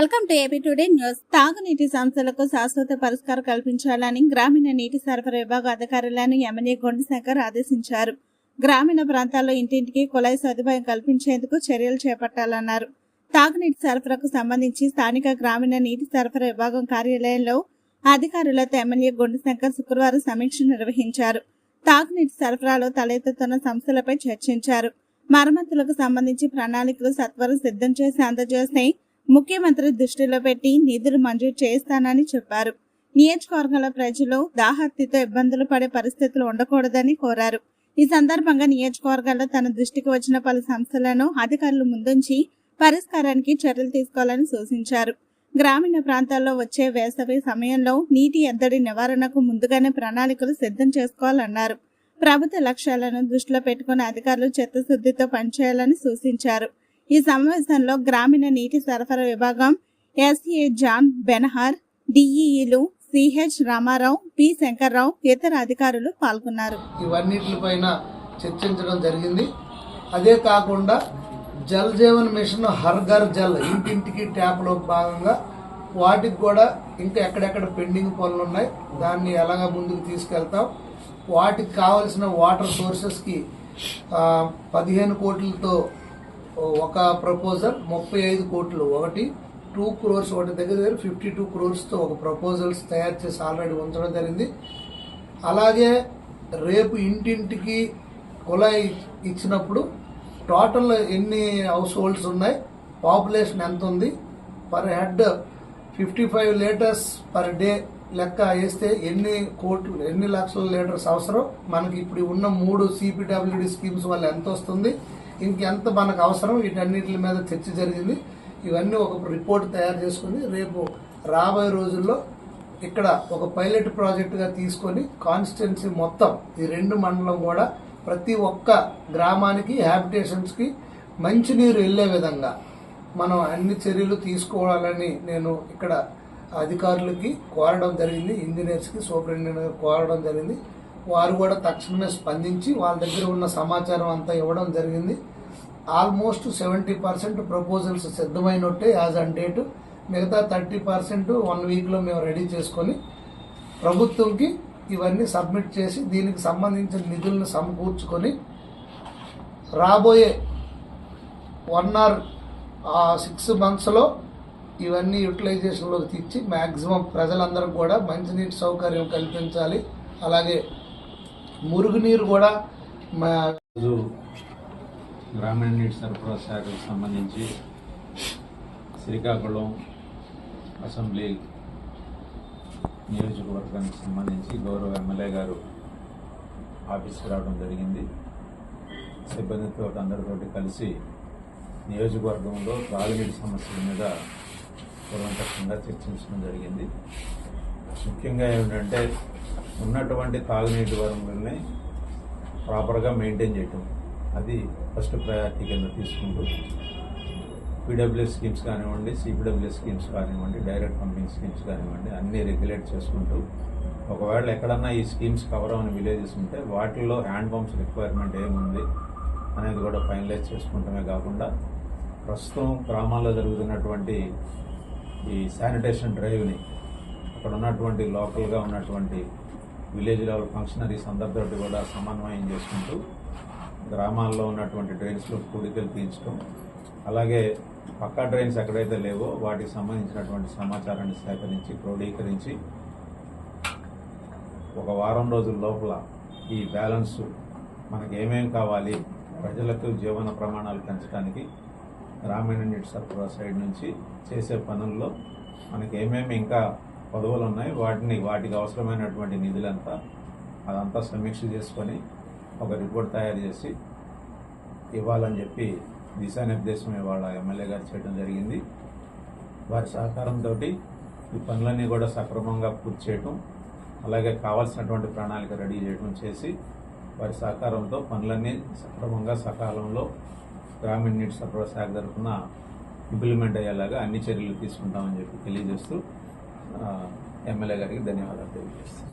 Welcome to AP today news. తాగునీటి సంస్థలకు శాశ్వత పరిష్కారం కల్పించాలని గ్రామీణ నీటి సరఫరా విభాగ అధికారులను ఎమ్మెల్యే గుండశంకర్ ఆదేశించారు. గ్రామీణ ప్రాంతాల్లో ఇంటింటికి కుళాయి సదుపాయం కల్పించేందుకు చర్యలు చేపట్టాలన్నారు. తాగునీటి సరఫరాకు సంబంధించి స్థానిక గ్రామీణ నీటి సరఫరా విభాగం కార్యాలయంలో అధికారులతో ఎమ్మెల్యే గుండశంకర్ శుక్రవారం సమీక్ష నిర్వహించారు. తాగునీటి సరఫరాలో తలెత్తుతున్న సమస్యలపై చర్చించారు. మరమ్మతులకు సంబంధించి ప్రణాళికలు సత్వరం సిద్ధం చేసి అందజేస్తే ముఖ్యమంత్రి దృష్టిలో పెట్టి నిధులు మంజూరు చేస్తానని చెప్పారు. నియోజకవర్గాల ప్రజలు దాహర్తితో ఇబ్బందులు పడే పరిస్థితులు ఉండకూడదని కోరారు. ఈ సందర్భంగా నియోజకవర్గాల్లో తన దృష్టికి వచ్చిన పలు సంస్థలను అధికారులు ముందుంచి పరిష్కారానికి చర్యలు తీసుకోవాలని సూచించారు. గ్రామీణ ప్రాంతాల్లో వచ్చే వేసవి సమయంలో నీటి ఎద్దడి నివారణకు ముందుగానే ప్రణాళికలు సిద్ధం చేసుకోవాలన్నారు. ప్రభుత్వ లక్ష్యాలను దృష్టిలో పెట్టుకుని అధికారులు చిత్తశుద్ధితో పనిచేయాలని సూచించారు. ఈ సమావేశంలో గ్రామీణ నీటి సరఫరా విభాగం ఎస్ఏ జాన్ బెనహార్ డిఈఈలు సిహెచ్ రామారావు పి శంకర్రావు ఇతర అధికారులు పాల్గొన్నారు. ఇవన్నిటిపైన చర్చించడం జరిగింది. అదే కాకుండా జల్ జీవన్ మిషన్ హర్ ఘర్ జల్ ఇంటింటికి ట్యాప్లో భాగంగా వాటికి కూడా ఇంకా ఎక్కడెక్కడ పెండింగ్ పనులు ఉన్నాయి దాన్ని ఎలాగ ముందుకు తీసుకెళ్తాం. వాటికి కావలసిన వాటర్ సోర్సెస్కి పదిహేను కోట్లతో ఒక ప్రపోజల్ ముప్పై ఐదు కోట్లు ఒకటి టూ క్రోర్స్ ఒకటి దగ్గర దగ్గర ఫిఫ్టీ టూ క్రోర్స్తో ఒక ప్రపోజల్స్ తయారు చేసి ఆల్రెడీ ఉంచడం జరిగింది. అలాగే రేపు ఇంటింటికి కులాయి ఇచ్చినప్పుడు టోటల్ ఎన్ని హౌస్ హోల్డ్స్ ఉన్నాయి పాపులేషన్ ఎంత ఉంది per head fifty five litres per day లెక్క వేస్తే ఎన్ని కోట్లు ఎన్ని లక్షల లీటర్స్ అవసరం? మనకి ఇప్పుడు ఉన్న మూడు సిపిడబ్ల్యూడి స్కీమ్స్ వల్ల ఎంత వస్తుంది? ఇంకెంత మనకు అవసరం? వీటన్నిటి మీద చర్చ జరిగింది. ఇవన్నీ ఒక రిపోర్ట్ తయారు చేసుకుని రేపు రాబోయే రోజుల్లో ఇక్కడ ఒక పైలట్ ప్రాజెక్టుగా తీసుకొని కాన్స్టిట్యున్సీ మొత్తం ఈ రెండు మండలం కూడా ప్రతి ఒక్క గ్రామానికి హ్యాబిటేషన్స్కి మంచినీరు వెళ్ళే విధంగా మనం అన్ని చర్యలు తీసుకోవాలని నేను ఇక్కడ అధికారులకి కోరడం జరిగింది. ఇంజనీర్స్కి సూపరింటెండెంట్ కోరడం జరిగింది. వారు కూడా తక్షణమే స్పందించి వాళ్ళ దగ్గర ఉన్న సమాచారం అంతా ఇవ్వడం జరిగింది. ఆల్మోస్ట్ సెవెంటీ పర్సెంట్ ప్రపోజల్స్ సిద్ధమైనట్టే యాజ్ అన్ డేట్. మిగతా థర్టీ పర్సెంట్ వన్ వీక్లో మేము రెడీ చేసుకొని ప్రభుత్వంకి ఇవన్నీ సబ్మిట్ చేసి దీనికి సంబంధించిన నిధులను సమకూర్చుకొని రాబోయే వన్ ఆర్ సిక్స్ మంత్స్లో ఇవన్నీ యూటిలైజేషన్లోకి తెచ్చి మ్యాక్సిమం ప్రజలందరూ కూడా మంచినీటి సౌకర్యం కల్పించాలి. అలాగే మురుగునీరు కూడా మా గ్రామీణ నీటి సరఫరా శాఖకు సంబంధించి శ్రీకాకుళం అసెంబ్లీ నియోజకవర్గానికి సంబంధించి గౌరవ ఎమ్మెల్యే గారు ఆఫీస్కి రావడం జరిగింది. సిబ్బందితో అందరితోటి కలిసి నియోజకవర్గంలో తాగునీటి సమస్యల మీద కూలంకషంగా చర్చించడం జరిగింది. ముఖ్యంగా ఏమిటంటే ఉన్నటువంటి తాగునీటి వనరుల్ని ప్రాపర్గా మెయింటైన్ చేయటం. అది ఫస్ట్ ప్రయారిటీ కింద తీసుకుంటూ పీడబ్ల్యూఎస్ స్కీమ్స్ కానివ్వండి సిపిడబ్ల్యూఎస్ స్కీమ్స్ కానివ్వండి డైరెక్ట్ పంపింగ్ స్కీమ్స్ కానివ్వండి అన్నీ రెగ్యులేట్ చేసుకుంటూ ఒకవేళ ఎక్కడన్నా ఈ స్కీమ్స్ కవర్ అవని విలేజెస్ ఉంటే వాటిల్లో హ్యాండ్ పంప్స్ రిక్వైర్మెంట్ ఏముంది అనేది కూడా ఫైనలైజ్ చేసుకుంటమే కాకుండా ప్రస్తుతం గ్రామాల్లో జరుగుతున్నటువంటి ఈ శానిటేషన్ డ్రైవ్ని అక్కడ ఉన్నటువంటి లోకల్గా ఉన్నటువంటి విలేజ్ లెవెల్ ఫంక్షనరీస్ అందరితోటి కూడా సమన్వయం చేసుకుంటూ గ్రామాల్లో ఉన్నటువంటి డ్రైన్స్లో కూడికలు తీయించడం అలాగే పక్కా డ్రైన్స్ ఎక్కడైతే లేవో వాటికి సంబంధించినటువంటి సమాచారాన్ని సేకరించి క్రోడీకరించి ఒక వారం రోజుల లోపల ఈ బ్యాలెన్స్ మనకు ఏమేమి కావాలి ప్రజలకు జీవన ప్రమాణాలు పెంచడానికి గ్రామీణ నీటి సరఫరా సైడ్ నుంచి చేసే పనుల్లో మనకి ఏమేమి ఇంకా పదవులు ఉన్నాయి వాటిని వాటికి అవసరమైనటువంటి నిధులంతా అదంతా సమీక్ష చేసుకొని ఒక రిపోర్ట్ తయారు చేసి ఇవ్వాలని చెప్పి దిశానిర్దేశం ఇవాళ ఎమ్మెల్యే గారు చేయడం జరిగింది. వారి సహకారంతో ఈ పనులన్నీ కూడా సక్రమంగా పూర్తి చేయటం అలాగే కావాల్సినటువంటి ప్రణాళిక రెడీ చేయడం చేసి వారి సహకారంతో పనులన్నీ సక్రమంగా సకాలంలో గ్రామీణ నీటి సరఫరా శాఖ తరఫున ఇంప్లిమెంట్ అయ్యేలాగా అన్ని చర్యలు తీసుకుంటామని చెప్పి తెలియజేస్తూ ఎమ్మెల్యే గారికి ధన్యవాదాలు తెలియజేస్తాను